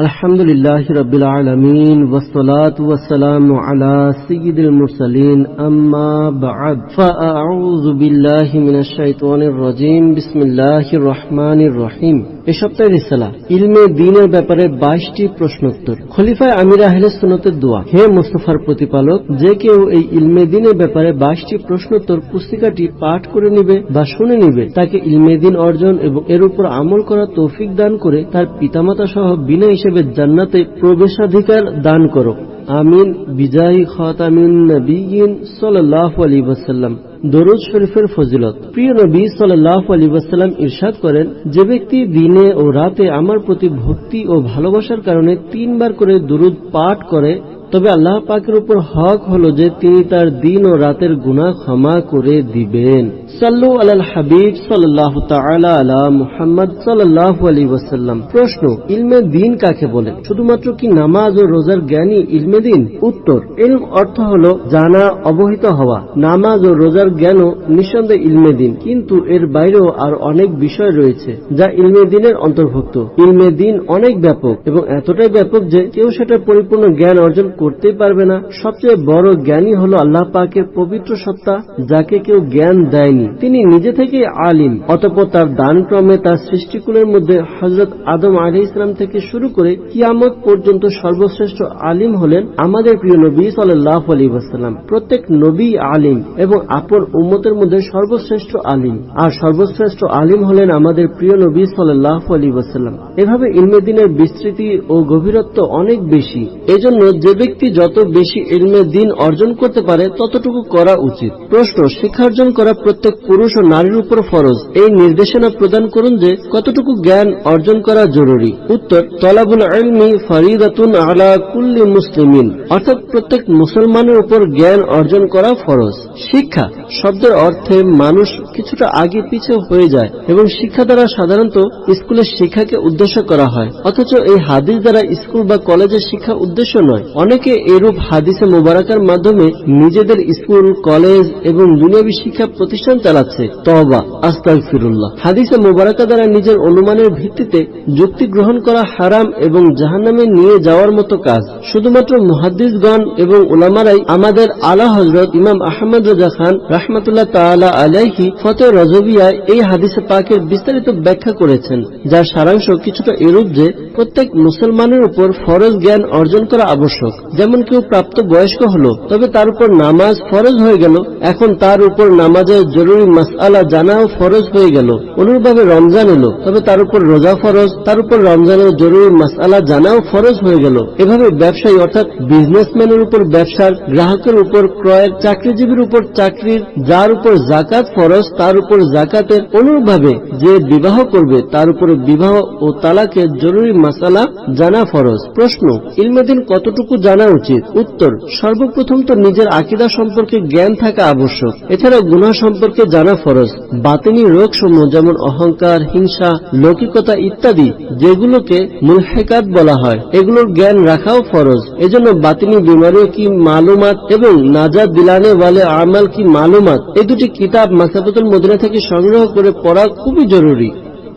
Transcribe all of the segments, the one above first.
الحمد لله رب العالمين والصلاة والسلام على سيد المرسلين أما بعد. فأعوذ بالله من الشيطان الرجيم بسم الله الرحمن الرحيم এ রিসালা। ইলমে দিনের ব্যাপারে বাইশটি প্রশ্নোত্তর। খলিফায় আমির আহলে সুনতের দোয়া। হে মুস্তফার প্রতিপালক, যে কেউ এই ইলমে দিনের ব্যাপারে বাইশটি প্রশ্নোত্তর পুস্তিকাটি পাঠ করে নিবে বা শুনে নিবে, তাকে ইলমে দিন অর্জন এবং এর উপর আমল করার তৌফিক দান করে তার পিতামাতা সহ বিনা হিসেবে জান্নাতে প্রবেশাধিকার দান করো আমিন। বিজয়ী খাতামিন নবীন সাল্লাল্লাহু আলাইহি ওয়াসাল্লাম। দরুদ শরীফের ফজিলত। প্রিয় নবী সাল্লাহ আলী ওয়াসাল্লাম ইরশাদ করেন, যে ব্যক্তি দিনে ও রাতে আমার প্রতি ভক্তি ও ভালোবাসার কারণে তিনবার করে দরুদ পাঠ করে, তবে আল্লাহ পাকের উপর হক হল যে তিনি তার দিন ও রাতের গুণা ক্ষমা করে দিবেন। সাল্লু আলাল হাবিব সাল্লাহ তাআলা আলা মুহাম্মদ সাল্লাল্লাহু আলাইহি ওয়াসাল্লাম। প্রশ্ন, ইলমে দিন কাকে বলে? শুধুমাত্র কি নামাজ ও রোজার জ্ঞানী ইলমে দিন? উত্তর, ইলম অর্থ হলো জানা, অবহিত হওয়া। নামাজ ও রোজার জ্ঞানও নিঃসন্দেহে ইলমে দিন। কিন্তু এর বাইরেও আর অনেক বিষয় রয়েছে যা ইলমে দিনের অন্তর্ভুক্ত। ইলমে দিন অনেক ব্যাপক এবং এতটাই ব্যাপক যে কেউ সেটা পরিপূর্ণ জ্ঞান অর্জন করতেই পারবে না। সবচেয়ে বড় জ্ঞানী হলো আল্লাহ পাকের পবিত্র সত্তা, যাকে কেউ জ্ঞান দেয়নি। তিনি নিজে থেকে আলিম, অতপর তার দান ক্রমে তার সৃষ্টিকুলের মধ্যে হজরত আদম আলী ইসলাম থেকে শুরু করে কিয়ামত পর্যন্ত সর্বশ্রেষ্ঠ আলিম হলেন আমাদের প্রিয় নবী সাল্লাহ আলী ওয়াসাল্লাম। প্রত্যেক নবী আলিম এবং আপন উম্মতের মধ্যে সর্বশ্রেষ্ঠ আলিম। আর সর্বশ্রেষ্ঠ আলিম হলেন আমাদের প্রিয় নবী সাল্লাহ আলী ওয়াসাল্লাম। এভাবে ইলমে দিনের বিস্তৃতি ও গভীরত্ব অনেক বেশি। এজন্য যে ব্যক্তি যত বেশি ইলমে দিন অর্জন করতে পারে, ততটুকু করা উচিত। প্রশ্ন, শিক্ষার্জন করা প্রত্যেক পুরুষ ও নারীর উপর ফরজ। এই নির্দেশনা প্রদান করুন যে কতটুকু জ্ঞান অর্জন করা জরুরি। উত্তর, তলাবুল আলমি ফরিদাতুন আলা কুল্লি মুসলিমিন। অর্থাৎ প্রত্যেক মুসলমানের উপর জ্ঞান অর্জন করা ফরজ। শিক্ষা, শব্দের অর্থে মানুষ কিছুটা আগে পিছে হয়ে যায় এবং শিক্ষা দ্বারা সাধারণত স্কুলের শিক্ষাকে উদ্দেশ্য করা হয়। অথচ এই হাদিস দ্বারা স্কুল বা কলেজের শিক্ষা উদ্দেশ্য নয়। অনেকে এরূপ হাদিসে মোবারকার মাধ্যমে নিজেদের স্কুল, কলেজ এবং দুনিয়াবী শিক্ষা প্রতিষ্ঠান চালাচ্ছে। তবা আস্তাক ফিরুল্লাহ হাদিসে মোবারকা দ্বারা নিজের অনুমানের ভিত্তিতে যুক্তি গ্রহণ করা হারাম এবং জাহান্নামে নিয়ে যাওয়ার মতো কাজ। শুধুমাত্র মুহাদ্দিসগণ এবং ওলামারাই আমাদের আলা হজরত ইমাম আহমদ রাজা খান রাহমাতুল্লাহ তাআলা আলাইহি ফতে রজবিয়ায় এই হাদিসে পাকের বিস্তারিত ব্যাখ্যা করেছেন, যার সারাংশ কিছুটা এরূপ যে, প্রত্যেক মুসলমানের উপর ফরজ জ্ঞান অর্জন করা আবশ্যক। যেমন কেউ প্রাপ্ত বয়স্ক হলো, তবে তার উপর নামাজ ফরজ হয়ে গেল, এখন তার উপর নামাজের জরুরি মাসআলা জানাও ফরজ হয়ে গেল। অনুরূপভাবে রমজান এলো, তবে তার উপর রোজা ফরজ, তার উপর রমজানের জরুরি মাসআলা জানাও ফরজ হয়ে গেল। এভাবে ব্যবসায়ী অর্থাৎ বিজনেসম্যানের উপর ব্যবসার, গ্রাহকের উপর ক্রয়ের, চাকরিজীবীর উপর চাকরির, যার উপর জাকাত ফরজ, তার উপর জাকাতের অনুরূপভাবে যে বিবাহ করবে, তার উপর বিবাহ ও তালাকের জরুরি মাসালা জানা ফরজ। প্রশ্ন ইলমেদিন কতটুকু জানা উচিত? উত্তর, সর্বপ্রথম তো নিজের আকিদা সম্পর্কে জ্ঞান থাকা আবশ্যক। এছাড়া গুনাহ সম্পর্কে জানা ফরজ। বাতিনি রোগ সমূহ যেমন অহংকার, হিংসা, লৌকিকতা ইত্যাদি, যেগুলোকে মুলহেকাত বলা হয়, এগুলোর জ্ঞান রাখাও ফরজ। এজন্য বাতিনি বিমারিও কি মালুমাত এবং নাজাদ দিলানে ওয়ালে আমাল কি মালুমাত এই দুটি কিতাব মাসাবতুল মদিনা থেকে সংগ্রহ করে পড়া খুবই জরুরি।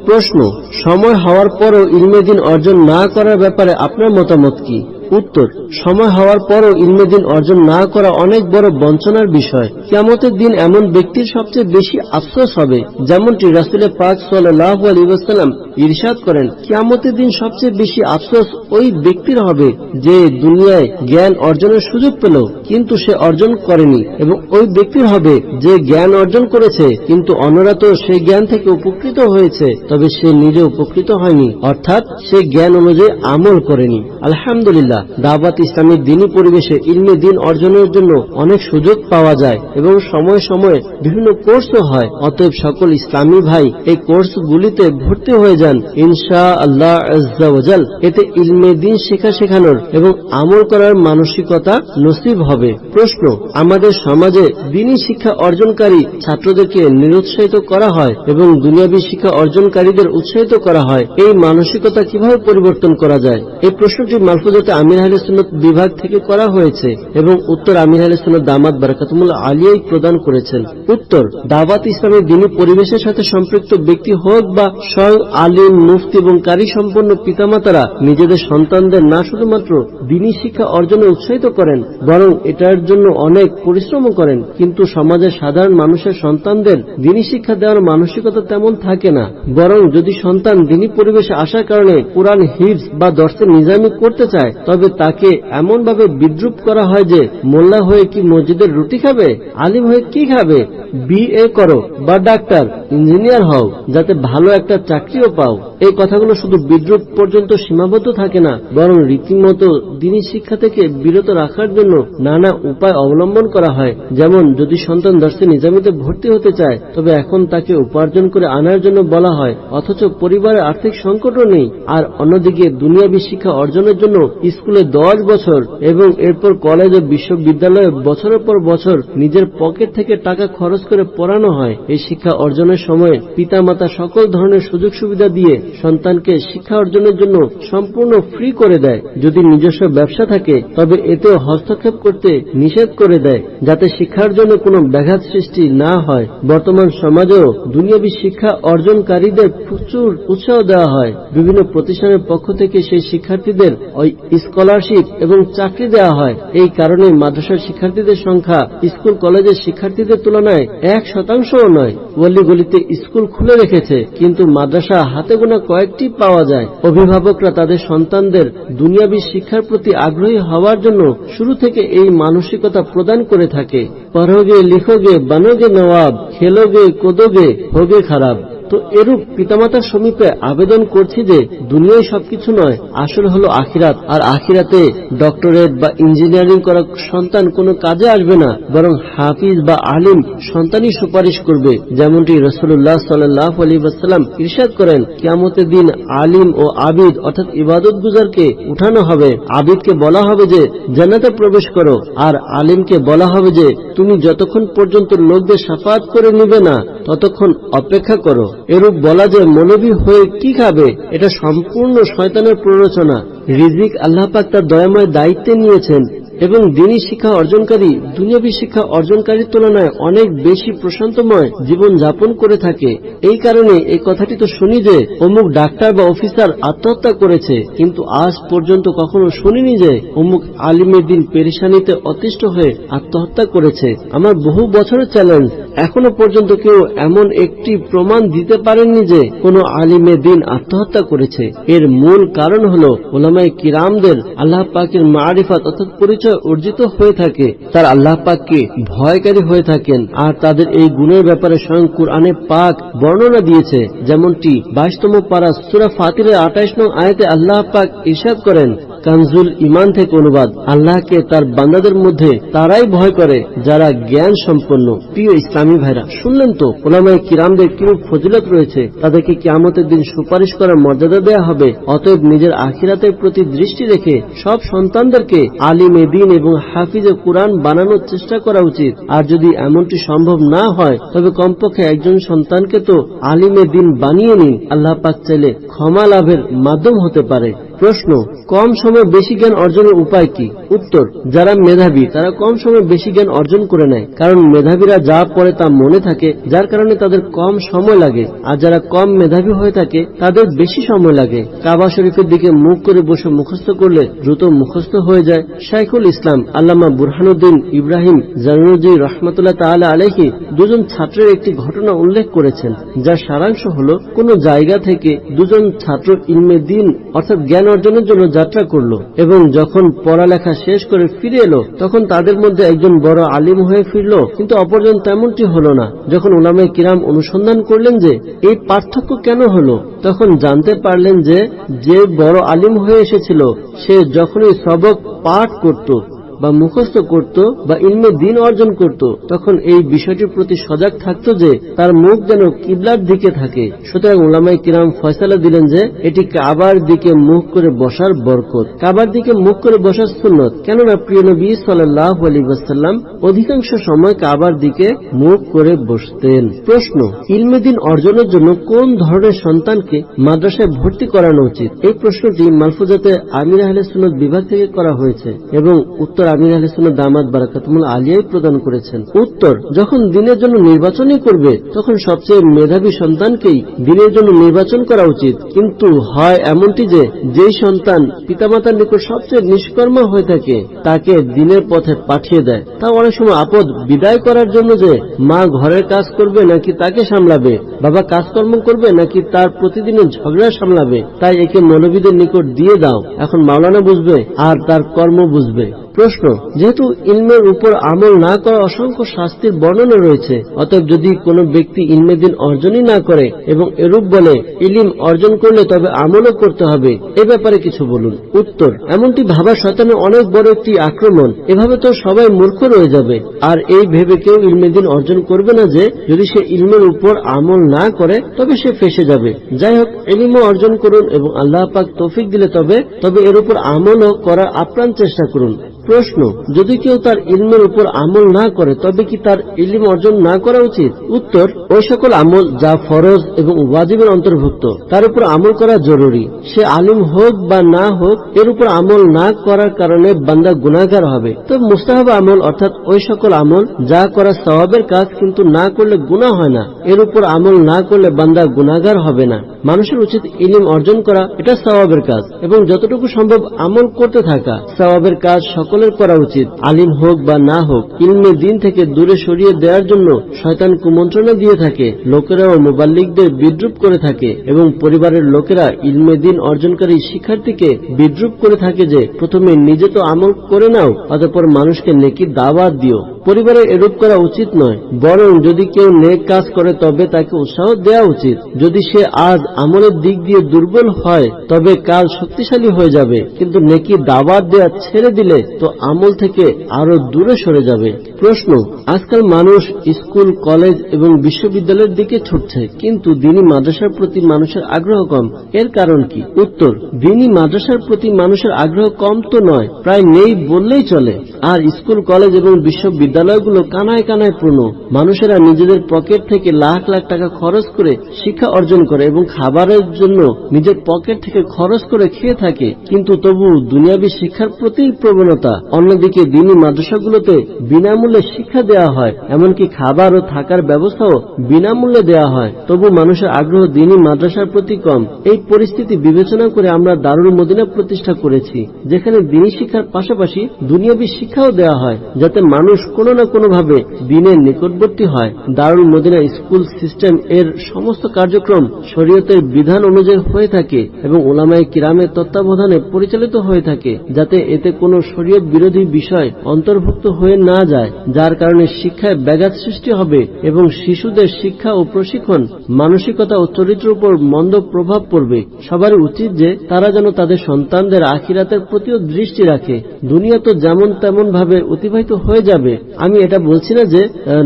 প্রশ্ন, সময় হওয়ার পরও ইলমে দিন অর্জন না করার ব্যাপারে আপনার মতামত কি? উত্তর, সময় হওয়ার পরও ইলমে দিন অর্জন না করা অনেক বড় বঞ্চনার বিষয়। কিয়ামতের দিন এমন ব্যক্তির সবচেয়ে বেশি আফসোস হবে, যেমনটি রাসুলের পাক সাল্লাহ আলী ইরশাদ করেন। কিয়ামতের দিন সবচেয়ে বেশি আফসোস ওই ব্যক্তির হবে, যে দুনিয়ায় জ্ঞান অর্জনের সুযোগ পেল, কিন্তু সে অর্জন করেনি। এবং ওই ব্যক্তির হবে, যে জ্ঞান অর্জন করেছে, কিন্তু অন্যরা তো সেই জ্ঞান থেকে উপকৃত হয়েছে, তবে সে নিজে উপকৃত হয়নি, অর্থাৎ সে জ্ঞান অনুযায়ী আমল করেনি। আলহামদুলিল্লাহ। দাওয়াত ইসলামের দিনই পরিবেশে ইলমে দিন অর্জনের জন্য অনেক সুযোগ পাওয়া যায় এবং সময়ে সময়ে বিভিন্ন কোর্সও হয়। অতএব সকল ইসলামী ভাই এই কোর্সগুলিতে ভর্তি হয়ে যান। ইনশা আল্লাহ এতে ইলমে দিন শেখা শেখানোর এবং আমল করার মানসিকতা নসিব হবে। প্রশ্ন, আমাদের সমাজে দিনই শিক্ষা অর্জনকারী ছাত্রদেরকে নিরুৎসাহিত করা হয় এবং দুনিয়াবী শিক্ষা অর্জনকারীদের উৎসাহিত করা হয়? এই মানসিকতা কীভাবে পরিবর্তন করা যায়? এই প্রশ্নটি মালফুজাতে আমির আহলে সুন্নত বিভাগ থেকে করা হয়েছে এবং উত্তর আমির আহলে সুন্নত দামাত বারাকাতুমুল আলিয়াই প্রদান করেছেন। উত্তর দাওয়াত ইসলামের দিনী পরিবেশের সাথে সম্পৃক্ত ব্যক্তি হোক বা স্বয়ং আলিম, মুফতি এবং কারি সম্পন্ন পিতামাতারা নিজেদের সন্তানদের না শুধুমাত্র দিনী শিক্ষা অর্জনে উৎসাহিত করেন, বরং এটার জন্য অনেক পরিশ্রম করেন। কিন্তু সমাজের সাধারণ মানুষের সন্তানদের দিনী শিক্ষা দেওয়ার মানসিকতা তেমন থাকে না। বরং যদি সন্তান দিনী পরিবেশে আসার কারণে কোরআন, হিফজ বা দর্শে নিজামি করতে চায়, তবে তাকে এমন ভাবে বিদ্রুপ করা হয় যে মোল্লা হয়ে কি মসজিদের রুটি খাবে? আলিম হয়ে কি খাবে? বিএ করো বা ডাক্তার। ইঞ্জিনিয়ার হও, যাতে ভালো একটা চাকরিও পাও। এই কথাগুলো শুধু বিদ্রুপ পর্যন্ত সীমাবদ্ধ থাকে না, বরং রীতিমতো দিনী শিক্ষা থেকে বিরত রাখার জন্য নানা উপায় অবলম্বন করা হয়। যেমন, যদি সন্তান দর্শে নিজামিতে ভর্তি হতে চায়, তবে এখন তাকে উপার্জন করে আনার জন্য বলা হয়, অথচ পরিবারের আর্থিক সংকটও নেই। আর অন্যদিকে, দুনিয়াবী শিক্ষা অর্জনের জন্য স্কুলে দশ বছর এবং এরপর কলেজ ও বিশ্ববিদ্যালয়ে বছরের পর বছর নিজের পকেট থেকে টাকা খরচ করে পড়ানো হয়। এই শিক্ষা অর্জনের সময় পিতামাতা সকল ধরনের সুযোগ সুবিধা দিয়ে সন্তানকে শিক্ষা অর্জনের জন্য সম্পূর্ণ ফ্রি করে দেয়। যদি নিজস্ব ব্যবসা থাকে, তবে এতেও হস্তক্ষেপ করতে নিষেধ করে দেয়, যাতে শিক্ষার জন্য কোনো ব্যাঘাত সৃষ্টি না হয়। বর্তমান সমাজেও দুনিয়াবী শিক্ষা অর্জনকারীদের প্রচুর উৎসাহ দেওয়া হয়। বিভিন্ন প্রতিষ্ঠানের পক্ষ থেকে সেই শিক্ষার্থীদের ওই স্কলারশিপ এবং চাকরি দেওয়া হয়। এই কারণে মাদ্রাসার শিক্ষার্থীদের সংখ্যা স্কুল কলেজের শিক্ষার্থীদের তুলনায় এক শতাংশও নয়। গলি গলিতে স্কুল খুলে রেখেছে, কিন্তু মাদ্রাসা হাতে গোনা কয়েকটি পাওয়া যায়। অভিভাবকরা তাদের সন্তানদের দুনিয়াবী শিক্ষার প্রতি আগ্রহী হওয়ার জন্য শুরু থেকে এই মানসিকতা প্রদান করে থাকে। পরোগে, লিখোগে, বানোগে নওয়াব, খেলোগে, কোদোগে হোগে খারাপ। তো এরূপ পিতামাতার সমীপে আবেদন করছি যে দুনিয়ায় সবকিছু নয়, আসল হলো আখিরাত। আর আখিরাতে ডক্টরেট বা ইঞ্জিনিয়ারিং করা সন্তান কোনো কাজে আসবে না, বরং হাফিজ বা আলিম সন্তানই সুপারিশ করবে, যেমনটি রসুল্লাহ সাল্লাহ আলী ওয়াসাল্লাম ইরশাদ করেন, কিয়ামতের দিন আলিম ও আবিদ অর্থাৎ ইবাদত গুজারকে উঠানো হবে। আবিদকে বলা হবে যে, জান্নাতে প্রবেশ করো, আর আলিমকে বলা হবে যে, তুমি যতক্ষণ পর্যন্ত লোকদের সাফাত করে নিবে না, ততক্ষণ অপেক্ষা করো। এরূপ বলা যে মৌলবী হয়ে কি খাবে, এটা সম্পূর্ণ শয়তানের প্ররোচনা। রিজিক আল্লাহ পাক তার দয়াময় দায়িত্বে নিয়েছেন। এবং দিনী শিক্ষা অর্জনকারী দুনিয়াবী শিক্ষা অর্জনকারীর তুলনায় অনেক বেশি প্রশান্তময় জীবন যাপন করে থাকে। এই কারণে এই কথাটি তো শুনি যে, অমুক ডাক্তার বা অফিসার আত্মহত্যা করেছে, কিন্তু আজ পর্যন্ত কখনো শুনিনি যে, অমুক আলিমের দিন পেরেশানিতে অতিষ্ঠ হয়ে আত্মহত্যা করেছে। আমার বহু বছরের চ্যালেঞ্জ, এখনও পর্যন্ত কেউ এমন একটি প্রমাণ দিতে পারেননি যে, কোনো আলিমে দিন আত্মহত্যা করেছে। এর মূল কারণ হল ওলামাই কিরামদের আল্লাহ পাকের মারিফাত অর্থাৎ পরিচয় অর্জিত হয়ে থাকে। তার আল্লাহ পাককে ভয়কারী হয়ে থাকেন। আর তাদের এই গুণের ব্যাপারে স্বয়ং কুরআনে পাক বর্ণনা দিয়েছে। যেমনটি বাইশতম পারা সুরা ফাতিরের আঠাইশ নং আয়তে আল্লাহ পাক ইসাদ করেন কানজুল ইমান থেকে অনুবাদ। আল্লাহকে তার বান্দাদের মধ্যে তারাই ভয় করে, যারা জ্ঞান সম্পন্ন, প্রিয় ইসলামী ভাইরা। শুনলেন তো ওলামাই কিরামদের কিরূপ ফজিলত রয়েছে? তাদেরকে কিয়ামতের দিন সুপারিশ করার মর্যাদা দেয়া হবে। অতএব নিজের আখিরাতের প্রতি দৃষ্টি রেখে সব সন্তানদেরকে আলিমে দিন এবং হাফিজে কোরআন বানানোর চেষ্টা করা উচিত। আর যদি এমনটি সম্ভব না হয়, তবে কমপক্ষে একজন সন্তানকে তো আলিমে দিন বানিয়ে নিন। আল্লাহ পাক চাইলে ক্ষমা লাভের মাধ্যম হতে পারে। প্রশ্ন, কম সময়ে বেশি জ্ঞান অর্জনের উপায় কি? উত্তর, যারা মেধাবী, তারা কম সময়ে বেশি জ্ঞান অর্জন করে নেয়। কারণ মেধাবীরা যা পড়ে তা মনে থাকে, যার কারণে তাদের কম সময় লাগে। আর যারা কম মেধাবী হয়ে থাকে, তাদের বেশি সময় লাগে। কাবা শরীফের দিকে মুখ করে বসে মুখস্থ করলে দ্রুত মুখস্থ হয়ে যায় শাইখুল ইসলাম আল্লামা বুরহানুদ্দিন ইব্রাহিম জানুজি রহমতুল্লাহ তাআলা আলহি দুজন ছাত্রের একটি ঘটনা উল্লেখ করেছেন, যার সারাংশ হল, কোন জায়গা থেকে দুজন ছাত্র ইলমে দিন অর্থাৎ জ্ঞান অর্জনের জন্য যাত্রা করল এবং যখন পড়ালেখা শেষ করে ফিরে এলো, তখন তাদের মধ্যে একজন বড় আলিম হয়ে ফিরল। কিন্তু অপরজন তেমনটি হলো না। যখন ওলামে কিরাম অনুসন্ধান করলেন যে এই পার্থক্য কেন হলো, তখন জানতে পারলেন যে যে বড় আলিম হয়ে এসেছিল, সে যখনই সবক পাঠ করত বা মুখস্থ করত বা ইলমে দিন অর্জন করত, তখন এই বিষয়টির প্রতি সজাগ থাকতো যে তার মুখ যেন কিবলার দিকে থাকে। সুতরাং ওলামাই কিরাম ফয়সালা দিলেন যে এটি কাবার দিকে মুখ করে বসার বরকত। কাবার দিকে মুখ করে বসার সুন্নত। কেননা প্রিয় নবী সাল্লাহ আলী ওয়াসাল্লাম অধিকাংশ সময় কাবার দিকে মুখ করে বসতেন। প্রশ্ন, ইলমে দিন অর্জনের জন্য কোন ধরনের সন্তানকে মাদ্রাসায় ভর্তি করানো উচিত? এই প্রশ্নটি মালফুজাতে আমির আহলে সুন্নত বিভাগ থেকে করা হয়েছে এবং উত্তর আমির আহলে সুন্নত দামাত বারাকাতুমুল আলিয়াই প্রদান করেছেন। উত্তর, যখন দিনের জন্য নির্বাচনই করবে, তখন সবচেয়ে মেধাবী সন্তানকেই দিনের জন্য নির্বাচন করা উচিত। কিন্তু হয় এমনটি যে, যেই সন্তান পিতামাতার নিকট সবচেয়ে নিষ্কর্মা হয়ে থাকে, তাকে দিনের পথে পাঠিয়ে দেয়। তা অনেক সময় আপদ বিদায় করার জন্য যে, মা ঘরের কাজ করবে নাকি তাকে সামলাবে, বাবা কাজকর্ম করবে নাকি তার প্রতিদিনের ঝগড়া সামলাবে, তাই একে মৌলবীদের নিকট দিয়ে দাও। এখন মাওলানা বুঝবে, আর তার কর্ম বুঝবে। প্রশ্ন, যেহেতু ইলমের উপর আমল না করা অসংখ্য শাস্তির বর্ণনা রয়েছে, অতএব যদি কোনো ব্যক্তি ইলমে দিন অর্জনই না করে এবং এরূপ বলে, ইলিম অর্জন করলে তবে আমলও করতে হবে, এ ব্যাপারে কিছু বলুন। উত্তর, এমনটি ভাবা শয়তানের অনেক বড় একটি আক্রমণ, এভাবে তো সবাই মূর্খ রয়ে যাবে। আর এই ভেবে কেউ ইলমে দিন অর্জন করবে না যে, যদি সে ইলমের উপর আমল না করে, তবে সে ফেসে যাবে। যাই হোক, ইলিমও অর্জন করুন এবং আল্লাহ পাক তৌফিক দিলে তবে তবে এর উপর আমলও করার আপ্রাণ চেষ্টা করুন। প্রশ্ন, যদি কেউ তার ইলমের উপর আমল না করে, তবে কি তার ইলিম অর্জন না করা উচিত? উত্তর ওই সকল আমল যা ফরজ এবং ওয়াজিবের অন্তর্ভুক্ত, তার উপর আমল করা জরুরি। সে আলিম হোক বা না হোক, এর উপর আমল না করার কারণে বান্দা গুণাগার হবে। তবে মুস্তাহাব আমল অর্থাৎ ওই সকল আমল, যা করা সওয়াবের কাজ কিন্তু না করলে গুণা হয় না। এর উপর আমল না করলে বান্দা গুণাগার হবে না। মানুষের উচিত ইলিম অর্জন করা, এটা সওয়াবের কাজ। এবং যতটুকু সম্ভব আমল করতে থাকা, সওয়াবের কাজ সকলের করা উচিত। আলিম হোক বা না হোক, ইলমে দিন থেকে দূরে সরিয়ে দেওয়ার জন্য শয়তান কুমন্ত্রণা দিয়ে থাকে। লোকেরাও মোবাল্লিকদের বিদ্রুপ করে থাকে এবং পরিবারের লোকেরা ইলমে দিন অর্জনকারী শিক্ষার্থীকে বিদ্রুপ করে থাকে যে, প্রথমে নিজে তো আমল করে নাও, অতঃপর মানুষকে নেকি দাওয়াত দিও। পরিবারে এরূপ করা উচিত নয়। বরং যদি কেউ নেক কাজ করে, তবে তাকে উৎসাহ দেওয়া উচিত। যদি সে আজ আমলের দিক দিয়ে দুর্বল হয়, তবে কাল শক্তিশালী হয়ে যাবে। কিন্তু নেকি দাওয়াত দেওয়া ছেড়ে দিলে তো আমল থেকে আরও দূরে সরে যাবে। প্রশ্ন, আজকাল মানুষ স্কুল, কলেজ এবং বিশ্ববিদ্যালয়ের দিকে ছুটছে, কিন্তু দিনী মাদ্রাসার প্রতি মানুষের আগ্রহ কম। এর কারণ কি? উত্তর দিনী মাদ্রাসার প্রতি মানুষের আগ্রহ কম তো নয়, প্রায় নেই বললেই চলে। আর স্কুল, কলেজ এবং বিশ্ববিদ্যালয়গুলো কানায় কানায় পূর্ণ মানুষেরা নিজেদের পকেট থেকে লাখ লাখ টাকা খরচ করে শিক্ষা অর্জন করে এবং খাবারের জন্য নিজের পকেট থেকে খরচ করে খেয়ে থাকে। কিন্তু তবু দুনিয়াবী শিক্ষার প্রতি প্রবণতা অন্যদিকে দিনী মাদ্রাসাগুলোতে বিনামূল্যে শিক্ষা দেওয়া হয়, এমনকি খাবার ও থাকার ব্যবস্থাও বিনামূল্যে দেওয়া হয়। তবু মানুষের আগ্রহ দিনী মাদ্রাসার প্রতি কম। এই পরিস্থিতি বিবেচনা করে আমরা দারুল মদিনা প্রতিষ্ঠা করেছি, যেখানে দিনী শিক্ষার পাশাপাশি দুনিয়াবী শিক্ষাও দেওয়া হয়, যাতে মানুষ কোনো না কোনো ভাবে দিনের নিকটবর্তী হয়। দারুল মদিনা স্কুল সিস্টেম এর সমস্ত কার্যক্রম শরীয়তের বিধান অনুযায়ী হয়ে থাকে এবং ওলামাই কিরামের তত্ত্বাবধানে পরিচালিত হয়ে থাকে, যাতে এতে কোনো শরীয়ত বিরোধী বিষয় অন্তর্ভুক্ত হয়ে না যায়, যার কারণে শিক্ষায় ব্যাঘাত সৃষ্টি হবে এবং শিশুদের শিক্ষা ও প্রশিক্ষণ, মানসিকতা ও চরিত্রের উপর মন্দ প্রভাব পড়বে। সবার উচিত যে তারা যেন তাদের সন্তানদের আখিরাতের প্রতিও দৃষ্টি রাখে। দুনিয়া তো যেমন তেমন ভাবে অতিবাহিত হয়ে যাবে। আমি এটা বলছি না যে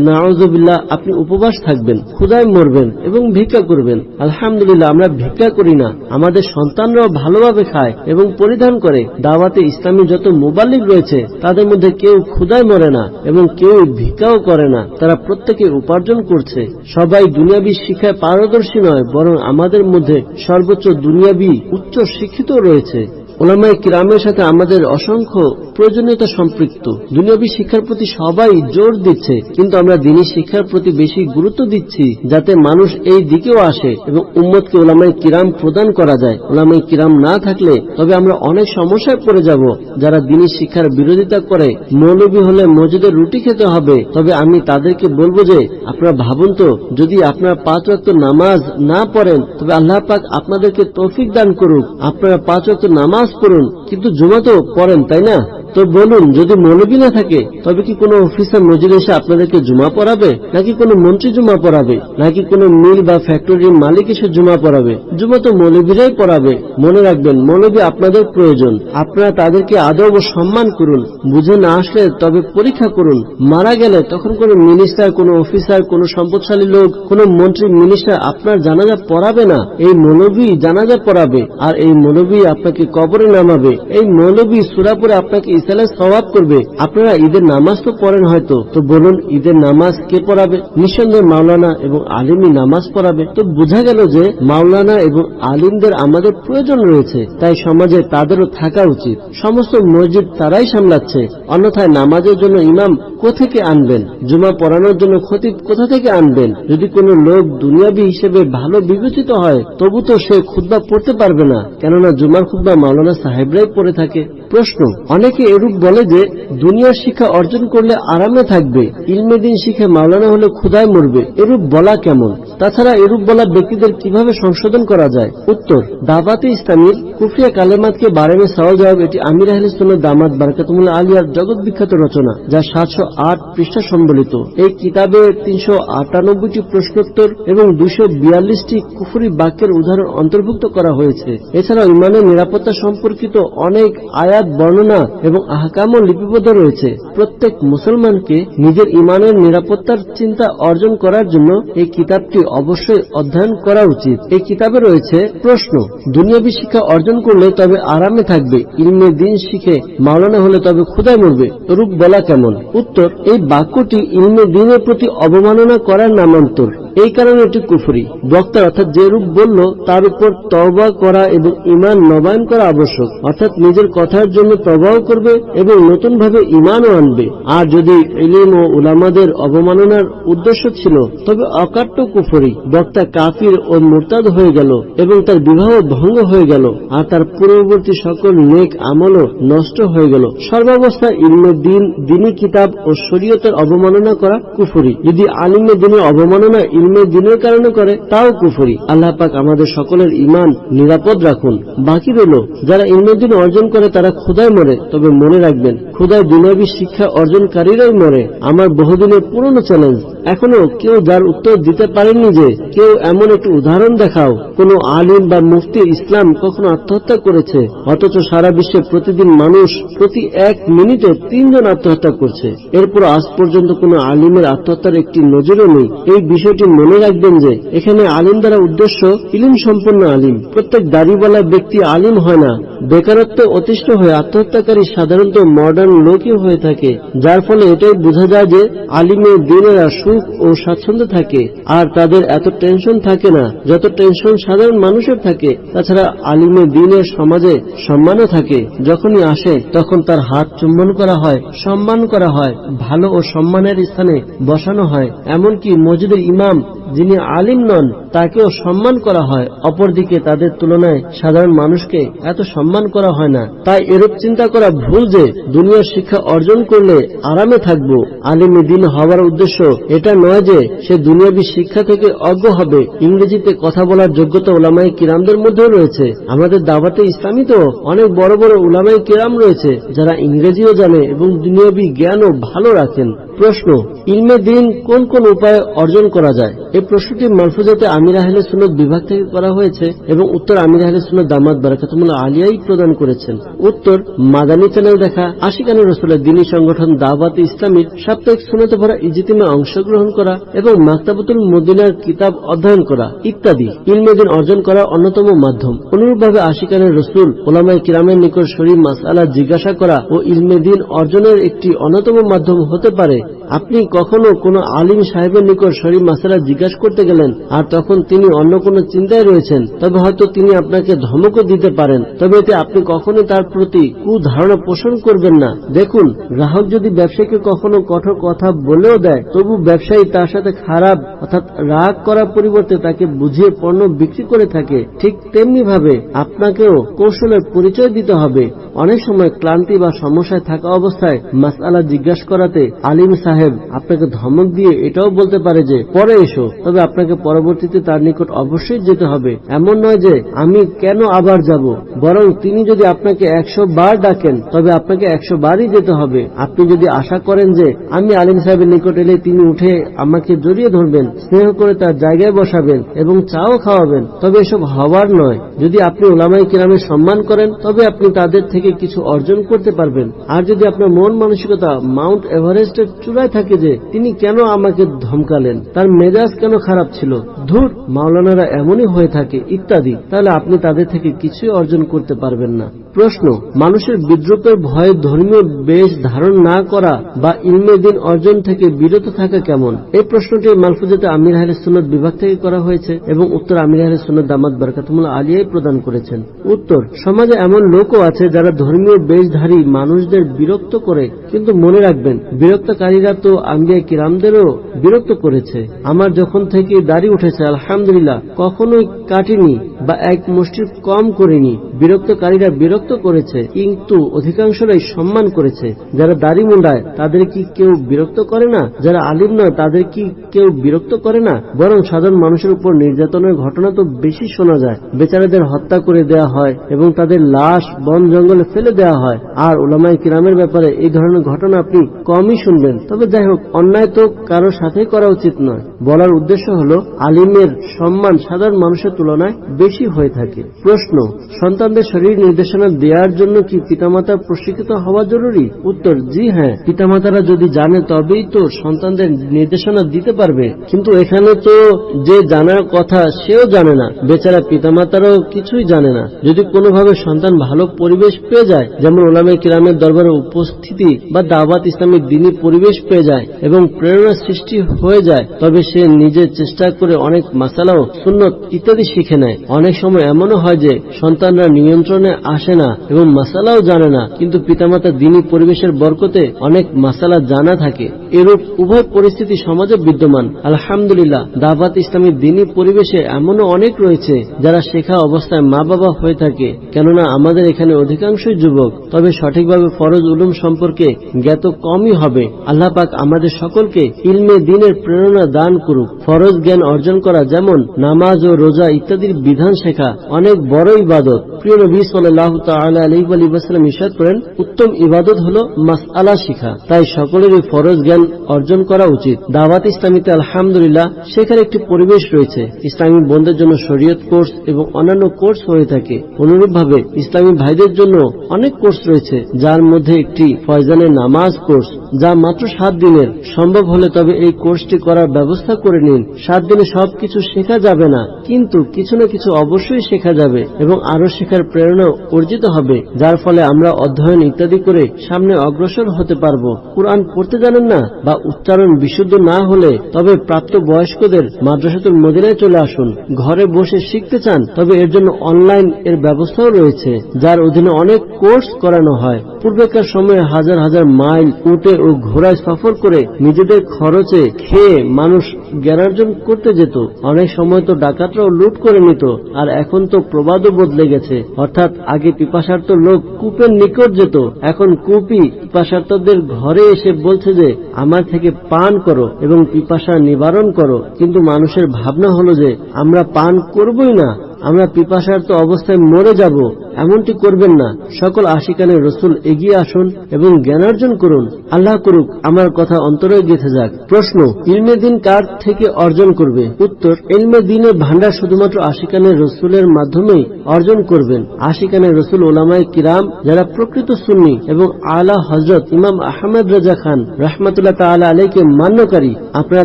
নওয়াজবিল্লাহ আপনি উপবাস থাকবেন ক্ষুদায় মরবেন এবং ভিক্ষা করবেন। আলহামদুলিল্লাহ, আমরা ভিক্ষা করি না। আমাদের সন্তানরাও ভালোভাবে খায় এবং পরিধান করে। দাওয়াতে ইসলামী যত মোবাল্লিক রয়েছে, তাদের মধ্যে কেউ ক্ষুদায় মরে না এবং কেউ ভিকাও করে না। তারা প্রত্যেকে উপার্জন করছে। সবাই দুনিয়াবি শিক্ষায় পারদর্শী নয়, বরং আমাদের মধ্যে সর্বোচ্চ দুনিয়াবি উচ্চ শিক্ষিত রয়েছে। ওলামাই কিরামের সাথে আমাদের অসংখ্য প্রয়োজনীয়তা সম্পৃক্ত। দুনিয়াবী শিক্ষার প্রতি সবাই জোর দিচ্ছে, কিন্তু আমরা দিনী শিক্ষার প্রতি বেশি গুরুত্ব দিচ্ছি যাতে মানুষ এই দিকেও আসে এবং উম্মতকে ওলামাই কিরাম প্রদান করা যায়। ওলামাই কিরাম না থাকলে তবে আমরা অনেক সমস্যায় পড়ে যাব। যারা দিনী শিক্ষার বিরোধিতা করে, মৌলবী হলে মসজিদের রুটি খেতে হবে। তবে আমি তাদেরকে বলব যে, আপনারা ভাবুন তো, যদি আপনারা পাঁচ ওয়াক্ত নামাজ না পড়েন, তবে আল্লাহ পাক আপনাদেরকে তৌফিক দান করুক। আপনারা পাঁচ ওয়াক্ত নামাজ পড়ুন কিন্তু জুমা তো পড়েন তাই না? তো বলুন, যদি মৌলবী না থাকে, তবে কি কোনো অফিসার নজরে এসে আপনাদেরকে জুমা পড়াবে? নাকি কোনো মন্ত্রী জুমা পড়াবে? নাকি কোনো মিল বা ফ্যাক্টরির মালিক এসে জুমা পড়াবে? জুমা তো মৌলবীরাই পড়াবে। মনে রাখবেন, মৌলবী আপনাদের প্রয়োজন। আপনারা তাদেরকে আদব ও সম্মান করুন। বুঝে না আসলে তবে পরীক্ষা করুন। মারা গেলে তখন কোনো মিনিস্টার, কোনো অফিসার, কোনো সম্পদশালী লোক, কোনো মন্ত্রী, মিনিস্টার আপনার জানাজা পড়াবে না। এই মৌলবী জানাজা পড়াবে। আর এই মৌলবী আপনাকে কবরে নামাবে। এই মৌলবী সুরাপুরে আপনাকে ইসলামের স্বভাব করবে। আপনারা ঈদের নামাজ তো পড়েন হয়তো। তো বলুন, ঈদের নামাজ কে পড়াবে? নিঃসন্দেহে মাওলানা এবং আলিমই নামাজ পড়াবে। তো বোঝা গেল যে মাওলানা এবং আলিমদের আমাদের প্রয়োজন রয়েছে। তাই সমাজে তাদেরও থাকা উচিত। সমস্ত মসজিদ তারাই সামলাচ্ছে। অন্যথায় নামাজের জন্য ইমাম কোথেকে আনবেন? জুমা পড়ানোর জন্য খতিব কোথা থেকে আনবেন? যদি কোনো লোক দুনিয়াবি হিসেবে ভালো বিবেচিত হয়, তবু তো সে খুদ্া পড়তে পারবে না। কেননা জুমার খুদ্া মাওলানা সাহেবরাই পড়ে থাকে। প্রশ্ন। অনেকে এরূপ বলে যে দুনিয়ার শিক্ষা অর্জন করলে আরামে থাকবে, ইলমে দিন শিখে মাওলানা হলে ক্ষুধায় মরবে, এরূপ বলা কেমন? তাছাড়া এরূপ বলা ব্যক্তিদের কীভাবে সংশোধন করা যায়? উত্তর, দাবাতে ইসলামীর কুফরিয়া কালেমাতকে বারেমে সওয়াল জবাব এটি আমির আহলে সুন্নাত দামাত বারকাতুল্লাহ আলিয়ার জগৎ বিখ্যাত রচনা, যা সাতশো আট পৃষ্ঠা সম্বলিত। এই কিতাবে তিনশো আটানব্বইটি প্রশ্নোত্তর এবং দুশো বিয়াল্লিশটি কুফরি বাক্যের উদাহরণ অন্তর্ভুক্ত করা হয়েছে। এছাড়াও ইমানের নিরাপত্তা সম্পর্কিত অনেক আয়াত বর্ণনা এবং আহকামও লিপিবদ্ধ রয়েছে। প্রত্যেক মুসলমানকে নিজের ইমানের নিরাপত্তার চিন্তা অর্জন করার জন্য এই কিতাবটি অবশ্যই অধ্যয়ন করা উচিত। এই কিতাবে রয়েছে প্রশ্ন, দুনিয়াবি শিক্ষা অর্জন করলে তবে আরামে থাকবে, ইলমে দিন শিখে মাওলানা হলে তবে ক্ষুদায় মরবে, রূপ বলা কেমন? উত্তর, এই বাক্যটি ইলমে দিনের প্রতি অবমাননা করার নামান্তর। এই কারণে এটি কুফরি। বক্তা অর্থাৎ যে রূপ বলল, তার উপর তবা করা এবং ইমান নবায়ন করা আবশ্যক। অর্থাৎ নিজের কথার জন্য তবাও করবে এবং নতুনভাবে ইমানও আনবে। আর যদি ইলিম ও উলামাদের অবমাননার উদ্দেশ্য ছিল, তবে অকাট্য কুফরি। বক্তা কাফির ও মোরতাদ হয়ে গেল এবং তার বিবাহ ভঙ্গ হয়ে গেল। আর তার পূর্ববর্তী সকল নেক আমলও নষ্ট হয়ে গেল। সর্বাবস্থা ইলমে দিন, দিনী কিতাব ও শরীয়তের অবমাননা করা কুফরি। যদি আলিমে দিনের অবমাননা ইলমে দিনের কারণে করে, তাও কুফরি। আল্লাহ পাক আমাদের সকলের ইমান নিরাপদ রাখুন। বাকি রইল, যারা ইলমে দিন অর্জন করে তারা ক্ষুদায় মরে, তবে মনে রাখবেন ক্ষুদায় দুনিয়াবী শিক্ষা অর্জনকারীরাই মরে। আমার বহুদিনের পুরনো চ্যালেঞ্জ এখনও কেউ যার উত্তর দিতে পারেননি যে, কেউ এমন একটি উদাহরণ দেখাও, কোন আলিম বা মুফতি ইসলাম কখনো আত্মহত্যা করেছে, অথচ সারা বিশ্বে প্রতিদিন মানুষ প্রতি এক মিনিটে তিনজন আত্মহত্যা করছে। এরপর আজ পর্যন্ত কোন আলিমের আত্মহত্যার একটি নজরও নেই। এই বিষয়টি মনে রাখবেন যে এখানে আলিম দ্বারা উদ্দেশ্য ইলিম সম্পন্ন আলিম। প্রত্যেক দাড়িওয়ালা ব্যক্তি আলিম হয় না। বেকারত্ব অতিষ্ঠ হয়ে আত্মহত্যাকারী সাধারণত মডার্ন লোকই হয়ে থাকে। যার ফলে এটাই বোঝা যায় যে আলিমের দিনেরা সুখ ও স্বাচ্ছন্দ্য থাকে। আর তাদের এত টেনশন থাকে না। যত টেনশন সাধারণ মানুষের থাকে, তাছাড়া আলিমের দিনের সমাজে সম্মানও থাকে। যখনই আসে, তখন তার হাত চুম্বন করা হয়, সম্মান করা হয়। ভালো ও সম্মানের স্থানে বসানো হয়। এমনকি মসজিদের ইমাম যিনি আলিম নন, তাকেও সম্মান করা হয়। অপরদিকে তাদের তুলনায় সাধারণ মানুষকে এত সম্মান করা হয় না। তাই এরূপ চিন্তা করা ভুল যে, দুনিয়ার শিক্ষা অর্জন করলে আরামে থাকব। আলিমে দিন হওয়ার উদ্দেশ্য এটা নয় যে, সে দুনিয়াবী শিক্ষা থেকে অজ্ঞ হবে। ইংরেজিতে কথা বলার যোগ্যতা ওলামাই কিরামদের মধ্যেও রয়েছে। আমাদের দাবাতে ইসলামী তো অনেক বড় বড় ওলামাই কিরাম রয়েছে, যারা ইংরেজিও জানে এবং দুনিয়াবী জ্ঞানও ভালো রাখেন। প্রশ্ন, ইলমে দিন কোন কোন উপায়ে অর্জন করা যায়? এই প্রশ্নটি মালফুজাতে আমির আহলে সুনত বিভাগ থেকে করা হয়েছে এবং উত্তর আমির আহলে সুনত দামাত বারাকাতুল্লাহ আলিয়াই প্রদান করেছেন। উত্তর, মাদানী চ্যানেল দেখা আশিকানুর রসুলের দিনী সংগঠন দাওয়াত ইসলামীর সাপ্তাহিক সুনতে ভরা ইজিতিমে অংশগ্রহণ করা এবং মাক্তাবতুল মদিনার কিতাব অধ্যয়ন করা ইত্যাদি ইলমে দিন অর্জন করা অন্যতম মাধ্যম। অনুরূপভাবে আশিকানের রসুল ওলামাই কিরামের নিকট শরীফ মাসালা জিজ্ঞাসা করা ও ইলমে দিন অর্জনের একটি অন্যতম মাধ্যম হতে পারে আপনি কখনো কোনো আলিম সাহেবের নিকট শরীফ মাসালা জিজ্ঞাসা করতে গেলেন, আর তখন তিনি অন্য কোনো চিন্তায় রয়েছেন, তবে হয়তো তিনি আপনাকে ধমকও দিতে পারেন। তবে এতে আপনি কখনোই তার প্রতি কুধারণা পোষণ করবেন না। দেখুন, গ্রাহক যদি ব্যবসায়ীকে কখনো কঠোর কথা বলেও দেয়, তবু ব্যবসায়ী তার সাথে খারাপ, অর্থাৎ রাগ করার পরিবর্তে তাকে বুঝিয়ে পণ্য বিক্রি করে থাকে। ঠিক তেমনি ভাবে আপনাকেও কৌশলের পরিচয় দিতে হবে। অনেক সময় ক্লান্তি বা সমস্যায় থাকা অবস্থায় মাসআলা জিজ্ঞাসা করাতে আলিম সাহেব আপনাকে ধমক দিয়ে এটাও বলতে পারে যে, পরে এসো। তবে আপনাকে পরবর্তীতে তার নিকট অবশ্যই যেতে হবে। এমন নয় যে, আমি কেন আবার যাব? বরং তিনি যদি আপনাকে একশো বার ডাকেন, তবে আপনাকে একশো বারই যেতে হবে। আপনি যদি আশা করেন যে, আমি আলিম সাহেবের নিকট এলে তিনি উঠে আমাকে জড়িয়ে ধরবেন, স্নেহ করে তার জায়গায় বসাবেন এবং চাও খাওয়াবেন, তবে এসব হওয়ার নয়। যদি আপনি ওলামাই কিরামের সম্মান করেন, তবে আপনি তাদের থেকে কিছু অর্জন করতে পারবেন। আর যদি আপনার মন মানসিকতা মাউন্ট এভারেস্টের চূড়ায় থাকে যে তিনি কেন আমাকে ধমকালেন? তার মেজাজ কেন খারাপ ছিল? ধূর, মাওলানারা এমনই হয়ে থাকে, ইত্যাদি। তাহলে আপনি তাদের থেকে কিছুই অর্জন করতে পারবেন না। প্রশ্ন, মানুষের বিদ্রুপের ভয়ে ধর্মীয় বেশ ধারণ না করা বা ইলমে দিন অর্জন থেকে বিরত থাকা কেমন? এই প্রশ্নটি মালফুজাতে আমির আহলে সুন্নত বিভাগ থেকে করা হয়েছে এবং উত্তর আমির আহলে সুন্নত দামাত বারকাতুল্লাহ আলিয়াই প্রদান করেছেন। উত্তর, সমাজে এমন লোকও আছে যারা ধর্মীয় বেশধারী মানুষদের বিরক্ত করে, কিন্তু মনে রাখবেন, বিরক্তকারীরা তো আম্বিয়া কিরামদেরও বিরক্ত করেছে। আমার যখন থেকে দাড়ি উঠেছে, আলহামদুলিল্লাহ, কখনোই কাটিনি বা এক মুষ্টির কম করিনি। বিরক্তকারীরা বিরক্ত করেছে, কিন্তু অধিকাংশরাই সম্মান করেছে। যারা দাড়ি মুন্ডায়, তাদের কি কেউ বিরক্ত করে না? যারা আলিম নয়, তাদের কি কেউ বিরক্ত করে না? বরং সাধারণ মানুষের উপর নির্যাতনের ঘটনা তো বেশি শোনা যায়। বেচারাদের হত্যা করে দেয়া হয় এবং তাদের লাশ বন জঙ্গলে ফেলে দেওয়া হয়। আর ওলামাই কিরামের ব্যাপারে এই ধরনের ঘটনা আপনি কমই শুনবেন। তবে যাই হোক, অন্যায় তো কারও সাথেই করা উচিত নয়। বলার উদ্দেশ্য হল, আলিমের সম্মান সাধারণ মানুষের তুলনায় বেশি হয়ে থাকে। প্রশ্ন, সন্তানদের শরীর নির্দেশনা দেওয়ার জন্য কি পিতামাতা প্রশিক্ষিত হওয়া জরুরি? উত্তর, জি হ্যাঁ। পিতামাতারা যদি জানে তবেই তো সন্তানদের নির্দেশনা দিতে পারবে। কিন্তু এখানে তো যে জানার কথা সেও জানে না। বেচারা পিতামাতারাও কিছুই জানে না। যদি কোনোভাবে সন্তান ভালো পরিবেশ পেয়ে যায়, যেমন ওলামে কিরামের দরবারে উপস্থিতি বা দাওয়াত ইসলামের দিনই পরিবেশ পেয়ে যায় এবং প্রেরণা সৃষ্টি হয়ে যায়, তবে সে নিজের চেষ্টা করে অনেক মাসালাও, সুন্নত ইত্যাদি শিখে নেয়। অনেক সময় এমনও হয় যে, সন্তানরা নিয়ন্ত্রণে আসে না এবং মাসালাও জানে না, কিন্তু পিতামাতা দিনই পরিবেশের বরকতে অনেক মাসালা জানা থাকে। এরূপ উভয় পরিস্থিতি সমাজে বিদ্যমান। আলহামদুলিল্লাহ, দাবাত ইসলামী দিনই পরিবেশে এমনও অনেক রয়েছে যারা শেখা অবস্থায় মা বাবা হয়ে থাকে। কেননা আমাদের এখানে অধিকাংশই যুবক, তবে সঠিকভাবে ফরজ উলুম সম্পর্কে জ্ঞাত কমই হবে। আল্লাহ পাক আমাদের সকলকে ইলমে দিনের প্রেরণা দান করুক। ফরজ জ্ঞান অর্জন করা যেমন নামাজ ও রোজা ইত্যাদির বিধান শেখা। অনেক বড় ইবাদত। প্রিয় নবী সাল্লাহ তাল্লাম ইসাদ করেন, উত্তম ইবাদত হল মাস আলা শিখা। তাই সকলেরই ফরজ জ্ঞান অর্জন করা উচিত। দাওয়াত ইসলামীতে আলহামদুলিল্লাহ সেখানে একটি পরিবেশ রয়েছে। ইসলামী বন্ধের জন্য শরীয়ত কোর্স এবং অন্যান্য কোর্স হয়ে থাকে। অনুরূপভাবে ইসলামী ভাইদের জন্য অনেক কোর্স রয়েছে, যার মধ্যে একটি ফয়জানের নামাজ কোর্স, যা মাত্র সাত দিনের। সম্ভব হলে তবে এই কোর্সটি করার ব্যবস্থা করে নিন। সাত দিনে সবকিছু শেখা যাবে না, কিন্তু কিছু না কিছু অবশ্যই শেখা যাবে এবং আরও শেখার প্রেরণা অর্জিত হবে, যার ফলে আমরা অধ্যয়ন ইত্যাদি করে সামনে অগ্রসর হতে পারব। কোরআন পড়তে জানেন না বা উচ্চারণ বিশুদ্ধ না হলে তবে প্রাপ্ত বয়স্কদের মাদ্রাসাতুল মদিনায় চলে আসুন। ঘরে বসে শিখতে চান, তবে এর জন্য অনলাইন এর ব্যবস্থাও রয়েছে, যার অধীনে অনেক কোর্স করানো হয়। পূর্বেকার সময়ে হাজার হাজার মাইল উঠে ও ঘোড়ায় সফর করে নিজেদের খরচে খেয়ে মানুষ জ্ঞানার্জন করতে যেত। অনেক সময় তো ডাকাতরাও লুট করে নিত, আর এখন তো প্রবাদও বদলে গেছে। অর্থাৎ আগে পিপাসার্থ লোক কূপের নিকট যেত, এখন কূপই পিপাসার্থদের ঘরে এসে বলছে যে, আমার থেকে পান করো এবং পিপাসা নিবারণ করো। কিন্তু মানুষের ভাবনা হলো যে, আমরা পান করবই না, আমরা পিপাসার্থ অবস্থায় মরে যাব। এমনটি করবেন না। সকল আশিকানের রসুল এগিয়ে আসুন এবং জ্ঞানার্জন করুন। আল্লাহ করুক, আমার কথা অন্তরে গেঁথে যাক। প্রশ্ন, ইলমে দিন কার থেকে অর্জন করবে? উত্তর, ইলমে দিনের ভান্ডার শুধুমাত্র আশিকানের রসুলের মাধ্যমেই অর্জন করবেন। আশিকানের রসুল ওলামাই কিরাম, যারা প্রকৃত সুন্নি এবং আলা হজরত ইমাম আহমেদ রাজা খান রহমতুল্লাহ তালা আলীকে মান্যকারী, আপনারা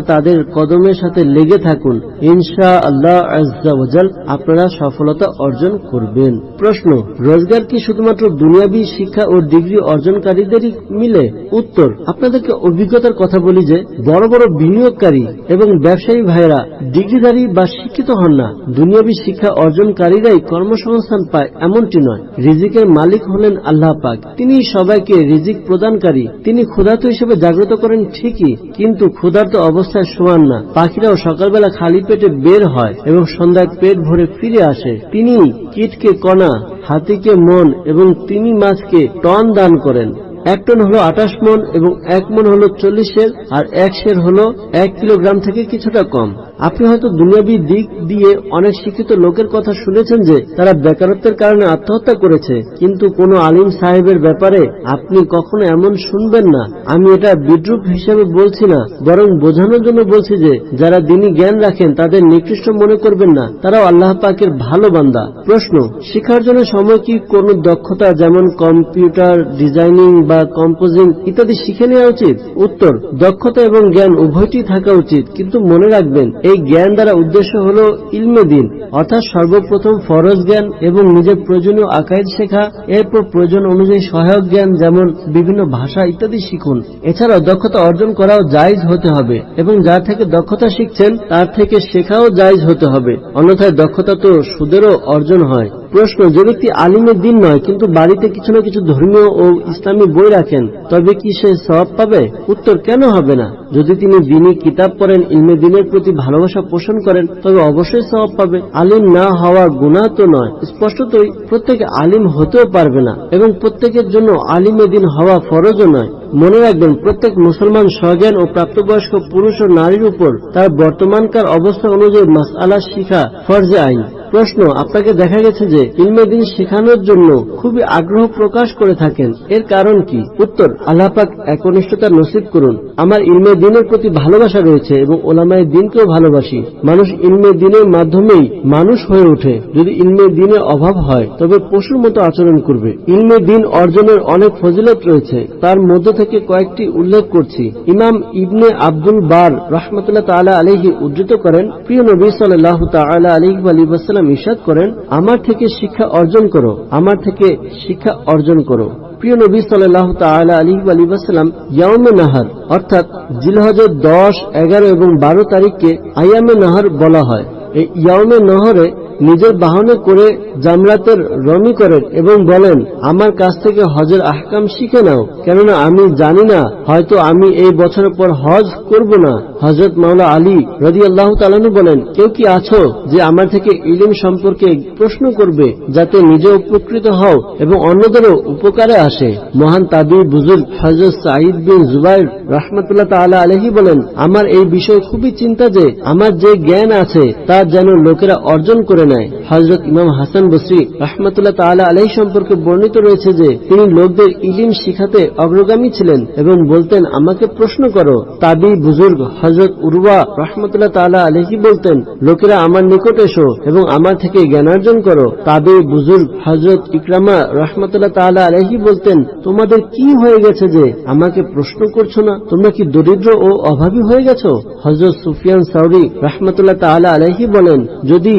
তাদের কদমের সাথে লেগে থাকুন। ইনশা আল্লাহ আপনারা সফলতা অর্জন করবেন। প্রশ্ন রোজগার কি শুধুমাত্র দুনিয়াবী শিক্ষা ও ডিগ্রি অর্জনকারীদেরই মিলে? উত্তর, আপনাদেরকে অভিজ্ঞতার কথা বলি যে, বড় বড় বিনিয়োগকারী এবং ব্যবসায়ী ভাইয়েরা ডিগ্রিধারী বা শিক্ষিত হন না। দুনিয়াবী শিক্ষা অর্জনকারীরাই কর্মসংস্থান পায় এমনটি নয়। রিজিকের মালিক হলেন আল্লাহ পাক। তিনি সবাইকে রিজিক প্রদানকারী। তিনি ক্ষুধার্ত হিসেবে জাগ্রত করেন ঠিকই, কিন্তু ক্ষুধার্ত অবস্থায় শোয়ান না। পাখিরাও সকালবেলা খালি পেটে বের হয় এবং সন্ধ্যায় পেট ভরে ফিরে আসে। তিনি কীটকে কণা হাতিকে মন এবং তিনি মাছকে টন দান করেন। এক টন হলো আঠাশ মন এবং এক মন হলো চল্লিশ সের আর এক সের হলো এক কিলোগ্রাম থেকে কিছুটা কম। আপনি হয়তো দুনিয়াবী দিক দিয়ে অনেক শিক্ষিত লোকের কথা শুনেছেন যে তারা বেকারত্বের কারণে আত্মহত্যা করেছে। কিন্তু কোনো আলিম সাহেবের ব্যাপারে আপনি কখনো এমন শুনবেন না। আমি এটা বিদ্রুপ হিসেবে বলছি না, বরং বোঝানোর জন্য বলছি যে যারা দিনী জ্ঞান রাখেন, তাদের নিকৃষ্ট মনে করবেন না। তারাও আল্লাহ পাকের ভালো বান্দা। প্রশ্ন, শিক্ষার জন্য সময় কি কোনো দক্ষতা যেমন কম্পিউটার, ডিজাইনিং বা কম্পোজিং ইত্যাদি শিখে নেওয়া উচিত? উত্তর, দক্ষতা এবং জ্ঞান উভয়টি থাকা উচিত, কিন্তু মনে রাখবেন এই জ্ঞান দ্বারা উদ্দেশ্য হল ইলমে দিন, অর্থাৎ সর্বপ্রথম ফরজ জ্ঞান এবং নিজের প্রয়োজনীয় আকায়দ শেখা, এরপর প্রয়োজন অনুযায়ী সহায়ক জ্ঞান যেমন বিভিন্ন ভাষা ইত্যাদি শিখুন। এছাড়াও দক্ষতা অর্জন করাও জায়জ হতে হবে এবং যার থেকে দক্ষতা শিখছেন, তার থেকে শেখাও জায়জ হতে হবে। অন্যথায় দক্ষতা তো সুদেরও অর্জন হয়। প্রশ্ন, যে ব্যক্তি আলিমের দিন নয়, কিন্তু বাড়িতে কিছু না কিছু ধর্মীয় ও ইসলামী বই রাখেন, তবে কি সে সব পাবে? উত্তর কেন হবে না? যদি তিনি দিনী কিতাব পড়েন, ইলমে দিনের প্রতি ভালোবাসা পোষণ করেন, তবে অবশ্যই সওয়াব পাবে। আলিম না হওয়া গুণা তো নয়, স্পষ্টতই প্রত্যেকে আলিম হতেও পারবে না, এবং প্রত্যেকের জন্য আলিমে দিন হওয়া ফরজও নয়। মনে রাখবেন, প্রত্যেক মুসলমান স্বজ্ঞান ও প্রাপ্তবয়স্ক পুরুষ ও নারীর উপর তার বর্তমানকার অবস্থা অনুযায়ী মাসআলা শিখা, ফরজে আইন। প্রশ্ন, আপনাকে দেখা গেছে যে ইলমে দিন শেখানোর জন্য খুবই আগ্রহ প্রকাশ করে থাকেন। এর কারণ কি? উত্তর আল্লাপাক একনিষ্ঠতা নসিব করুন। আমার ইলমে দিনের প্রতি ভালোবাসা রয়েছে এবং ওলামায় দিনকেও ভালোবাসি। মানুষ ইলমে দিনের মাধ্যমেই মানুষ হয়ে ওঠে। যদি ইলমে দিনের অভাব হয়, তবে পশুর মতো আচরণ করবে। ইলমে দিন অর্জনের অনেক ফজিলত রয়েছে। তার মধ্য থেকে কয়েকটি উল্লেখ করছি। ইমাম ইবনে আব্দুল বার রহমতুল্লাহ তালা আলহি উদ্ধৃত করেন, প্রিয় নবী সাল্লাহ তালা আলহি আলী সাল্লাম ইশাদ করেন, আমার থেকে শিক্ষা অর্জন করো, আমার থেকে শিক্ষা অর্জন করো। প্রিয় নবী সাল্লাহ তালা আলী আলিবাসাল্লাম ইয়ামে নাহার, অর্থাৎ জিলহজের দশ, এগারো এবং বারো তারিখকে আয়ামে নাহার বলা হয়। এই ইয়ামে নহরে নিজের বাহনে করে জামরাতের রমি করেন এবং বলেন, আমার কাছ থেকে হজের আহকাম শিখে নাও। কেননা আমি জানি না, হয়তো আমি এই বছরের পর হজ করব না। হজরত মাওলা আলী রদি আল্লাহ তালানু বলেন, কেউ কি আছো যে আমার থেকে ইলিম সম্পর্কে প্রশ্ন করবে, যাতে নিজে উপকৃত হও এবং অন্যদেরও উপকারে আসে? মহান তাবি বুজুর্গ হজরত সাঈদ বিন জুবাইর রহমতুল্লাহ তালা আলহি বলেন, আমার এই বিষয় খুবই চিন্তা যে, আমার যে জ্ঞান আছে, তা যেন লোকেরা অর্জন করে নেয়। হজরত ইমাম হাসান বসরি রহমতুল্লাহ তালা আলহি সম্পর্কে বর্ণিত রয়েছে যে, তিনি লোকদের ইলিম শিখাতে অগ্রগামী ছিলেন এবং বলতেন, আমাকে প্রশ্ন করো। তাবি বুজুর্গ হজরত উরওয়া রহমতুল্লাহ তালা আলহি বলতেন, লোকেরা আমার নিকট এসো এবং আমার থেকে জ্ঞানার্জন করো। তাবি বুজুর্গ হজরত ইকরামা রহমতুল্লাহ তালা আলহি বলতেন, তোমাদের কি হয়ে গেছে যে আমাকে প্রশ্ন করছ না? তোমরা কি দরিদ্র ও অভাবী হয়ে গেছো? হজরত সুফিয়ান সাউরি রহমতুল্লাহ তালা আলহি বলেন, যদি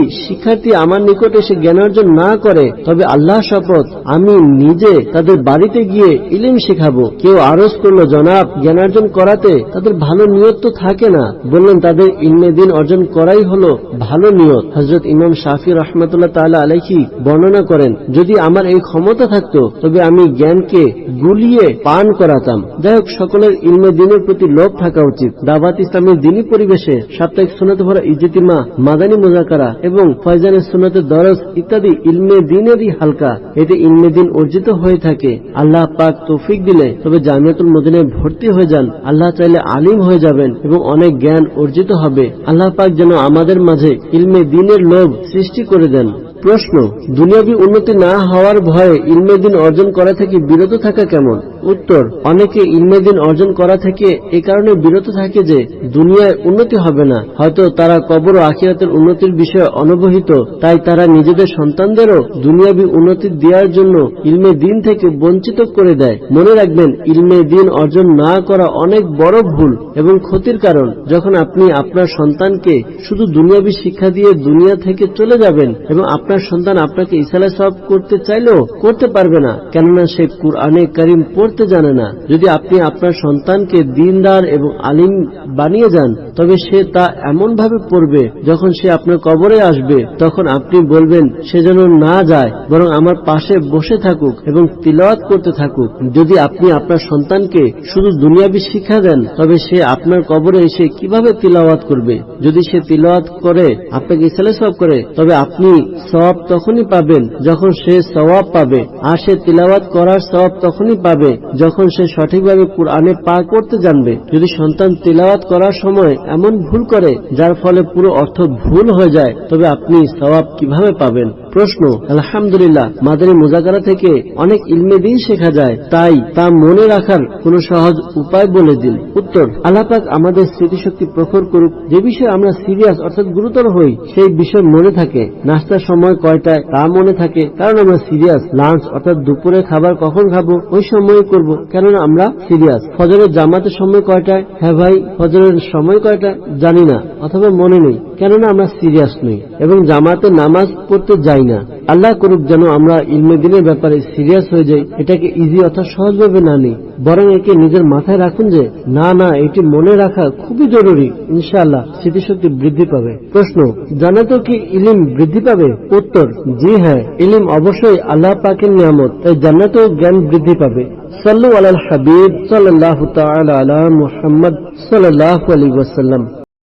শিক্ষার্থী আমার নিকট এসে জ্ঞানার্জন না করে, তবে আল্লাহ শপথ, আমি নিজে তাদের বাড়িতে গিয়ে ইলিম শেখাবো। কেউ আরজ করল, জনাব জ্ঞানার্জন করাতে তাদের ভালো নিয়ত তো থাকে না। বললেন, তাদের ইলমে দিন অর্জন করাই হলো ভালো নিয়ত। হজরত ইমাম শাফি রহমতুল্লাহ তাআলা আলাইহি বর্ণনা করেন, যদি আমার এই ক্ষমতা থাকতো, তবে আমি জ্ঞানকে গুলিয়ে পান করাতাম। যাই হোক, সকলের ইলমে দিনের প্রতি লোভ থাকা উচিত। দাবাত ইসলামের দিনী পরিবেশে সাপ্তাহিক সুনাতে ভরা ইজতিমা, মাদানী মোজাকারা এবং ফয়জানের সুনতে দরস ইত্যাদি ইলমে দিনেরই হালকা। এতে ইলমে দিন অর্জিত হয়ে থাকে। আল্লাহ পাক তৌফিক দিলে তবে জামিয়াতুল মদিনায় ভর্তি হয়ে যান। আল্লাহ চাইলে আলিম হয়ে যাবেন এবং অনেক জ্ঞান অর্জিত হবে। আল্লাহ পাক যেন আমাদের মাঝে ইলমে দিনের লোভ সৃষ্টি করে দেন। প্রশ্ন, দুনিয়াবী উন্নতি না হওয়ার ভয়ে ইলমে দিন অর্জন করা থেকে বিরত থাকা কেমন? উত্তর, অনেকে ইলমে দিন অর্জন করা থেকে এ কারণে বিরত থাকে যে দুনিয়ায় উন্নতি হবে না। হয়তো তারা কবর ও আখিরাতের উন্নতির বিষয়ে অনবহিত, তাই তারা নিজেদের সন্তানদেরও দুনিয়াবি উন্নতি দেওয়ার জন্য ইলমে দিন থেকে বঞ্চিত করে দেয়। মনে রাখবেন, ইলমে দিন অর্জন না করা অনেক বড় ভুল এবং ক্ষতির কারণ। যখন আপনি আপনার সন্তানকে শুধু দুনিয়াবি শিক্ষা দিয়ে দুনিয়া থেকে চলে যাবেন এবং আপনার সন্তান আপনাকে ইসালা সব করতে চাইলেও করতে পারবে না। কেননা সে কুরআনে করিম পড়তে জানে না। যদি আপনি আপনার সন্তানকে দিনদার এবং আলিম বানিয়ে যান, তবে সে তা এমন ভাবে পড়বে, যখন সে আপনার কবরে আসবে, তখন আপনি বলবেন, সে যেন না যায়, বরং আমার পাশে বসে থাকুক এবং তিলাওয়াত করতে থাকুক। যদি আপনি আপনার সন্তানকে শুধু দুনিয়াবি শিক্ষা দেন, তবে সে আপনার কবরে এসে কীভাবে তিলাওয়াত করবে? যদি সে তিলাওয়াত করে, আপনাকে ইসালে সব করে, তবে আপনি সওয়াব তখনই পাবেন যখন সে সওয়াব পাবে। আর সে তিলাওয়াত করার সওয়াব তখনই পাবে যখন সে সঠিকভাবে কোরআনে পা করতে জানবে। যদি সন্তান তিলাওয়াত করার সময় এমন ভুল করে, যার ফলে পুরো অর্থ ভুল হয়ে যায়, তবে আপনি সওয়াব কীভাবে পাবেন? প্রশ্ন, আলহামদুলিল্লাহ, মাদানী মুজাকারা থেকে অনেক ইলমে দিন শেখা যায়, তাই তা মনে রাখার কোন সহজ উপায় বলে দিন উত্তর আল্লাপাক আমাদের স্মৃতিশক্তি প্রখর করুক। যে বিষয়ে আমরা সিরিয়াস অর্থাৎ গুরুতর হই, সেই বিষয় মনে থাকে। নাস্তার সময় কয়টায় তা মনে থাকে। কারণ আমরা সিরিয়াস, লাঞ্চ অর্থাৎ দুপুরে খাবার কখন খাব, ওই সময় করব। কেননা আমরা সিরিয়াস। ফজরের জামাতের সময় কয়টায়? হ্যাঁ ভাই, ফজরের সময় কয়টা জানি না, অথবা মনে নেই। কেননা আমরা সিরিয়াস নই এবং জামাতে নামাজ পড়তে যাই না। আল্লাহ করুক যেন আমরা ইলমে দিনের ব্যাপারে সিরিয়াস হয়ে যাই, এটাকে ইজি অর্থাৎ সহজভাবে না নিই। বরং একে নিজের মাথায় রাখুন যে, না না, এটি মনে রাখা খুবই জরুরি, ইনশাআল্লাহ স্মৃতিশক্তি বৃদ্ধি পাবে। প্রশ্ন, জানাতো কি ইলিম বৃদ্ধি পাবে? উত্তর, জি হ্যাঁ ইলিম অবশ্যই আল্লাহ পাকের নিয়ামত, তাই জান্নাতেও জ্ঞান বৃদ্ধি পাবে। সাল্লু আলাল হাবিব সাল্লাহ তাআলা আলা মুহাম্মদ সাল্লাল্লাহু আলাইহি ওয়াসাল্লাম।